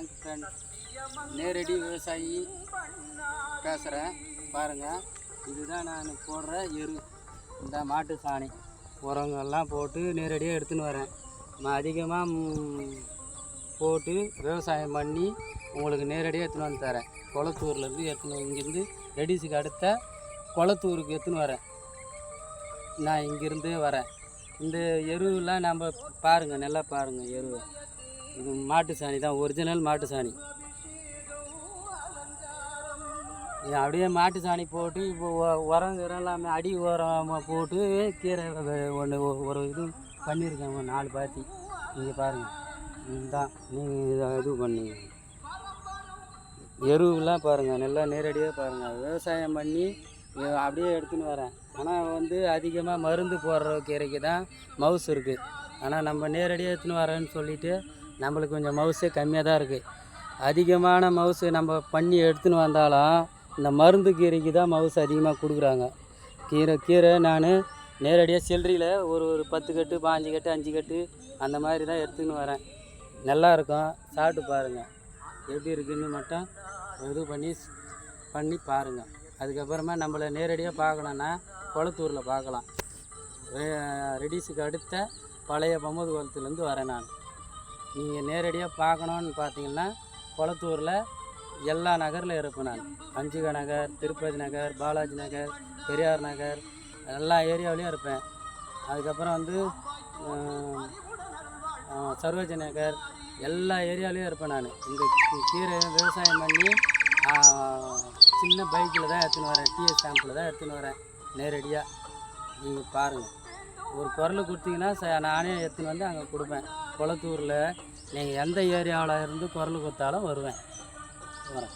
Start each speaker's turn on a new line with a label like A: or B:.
A: வணக்கம் ஃப்ரெண்ட் நேரடி விவசாயி பேசுகிறேன் பாருங்கள் இதுதான் நான் போடுற எரு. இந்த மாட்டு சாணி. உரங்கள்லாம் போட்டு நேரடியாக எடுத்துன்னு வரேன். நான் அதிகமாக போட்டு விவசாயம் பண்ணி உங்களுக்கு நேரடியாக எடுத்துன்னு வந்து தரேன். குளத்தூர்லேருந்து எடுத்துன்னு இங்கேருந்து ரெடிஸுக்கு அடுத்த குளத்தூருக்கு எடுத்துன்னு வரேன். நான் இங்கேருந்தே வரேன். இந்த எருவெலாம் நம்ம பாருங்கள் நல்லா பாருங்கள் எருவை. மாட்டு சாணி தான் ஒரிஜினல் மாட்டு சாணி. அப்படியே மாட்டு சாணி போட்டு இப்போ உரம் எல்லாமே அடி உரம் போட்டு கீரை ஒன்று ஒரு இது பண்ணியிருக்கேன் நாலு பாத்தி. நீங்கள் பாருங்கள் இதுதான் நீங்கள் இது பண்ணி. எருவுலாம் பாருங்கள் நல்லா நேரடியாக பாருங்கள் விவசாயம் பண்ணி அப்படியே எடுத்துன்னு வரேன். ஆனால் வந்து அதிகமாக மருந்து போடுற கீரைக்கு தான் மவுஸ் இருக்குது ஆனால் நம்ம நேரடியாக எடுத்துன்னு வரேன்னு சொல்லிட்டு நம்மளுக்கு கொஞ்சம் மவுஸே கம்மியாக தான் இருக்குது அதிகமான மவுசு நம்ம பண்ணி எடுத்துன்னு வந்தாலும் இந்த மருந்து கீரைக்கு தான் மவுஸ் அதிகமாக கொடுக்குறாங்க. கீரை கீரை நான் நேரடியாக சில்லறையில் ஒரு ஒரு பத்து கட்டு பாஞ்சு கட்டு அஞ்சு கட்டு அந்த மாதிரி தான் எடுத்துன்னு வரேன். நல்லாயிருக்கும் சாப்பிட்டு பாருங்கள் எப்படி இருக்குன்னு மட்டும் இது பண்ணி பண்ணி பாருங்கள் அதுக்கப்புறமா நம்மளை நேரடியாக பார்க்கணுன்னா குளத்தூரில் பார்க்கலாம். ரெடிஸுக்கு அடுத்த பழைய பம்மது குளத்துலேருந்து வரேன் நான். நீங்கள் நேரடியாக பார்க்கணுன்னு பார்த்தீங்கன்னா குளத்தூரில் எல்லா நகரில் இருப்பேன் நான். அஞ்சுக நகர் திருப்பதி நகர் பாலாஜி நகர் பெரியார் நகர் எல்லா ஏரியாவிலையும் இருப்பேன். அதுக்கப்புறம் வந்து சரோஜி நகர் எல்லா ஏரியாவிலையும் இருப்பேன் நான். இந்த கீரை விவசாயம் பண்ணி சின்ன பைக்கில் தான் எடுத்துன்னு வரேன். டிஎஸ் ஸ்டாம்பில் தான் எடுத்துன்னு வரேன். நேரடியாக. நீங்கள் பாருங்கள் ஒரு பொருள் கொடுத்தீங்கன்னா ச நானே எடுத்துன்னு வந்து அங்கே கொடுப்பேன். குளத்தூரில் நீங்கள் எந்த ஏரியாவில் இருந்து குரல் கொடுத்தாலும் வருவேன். வரேன்.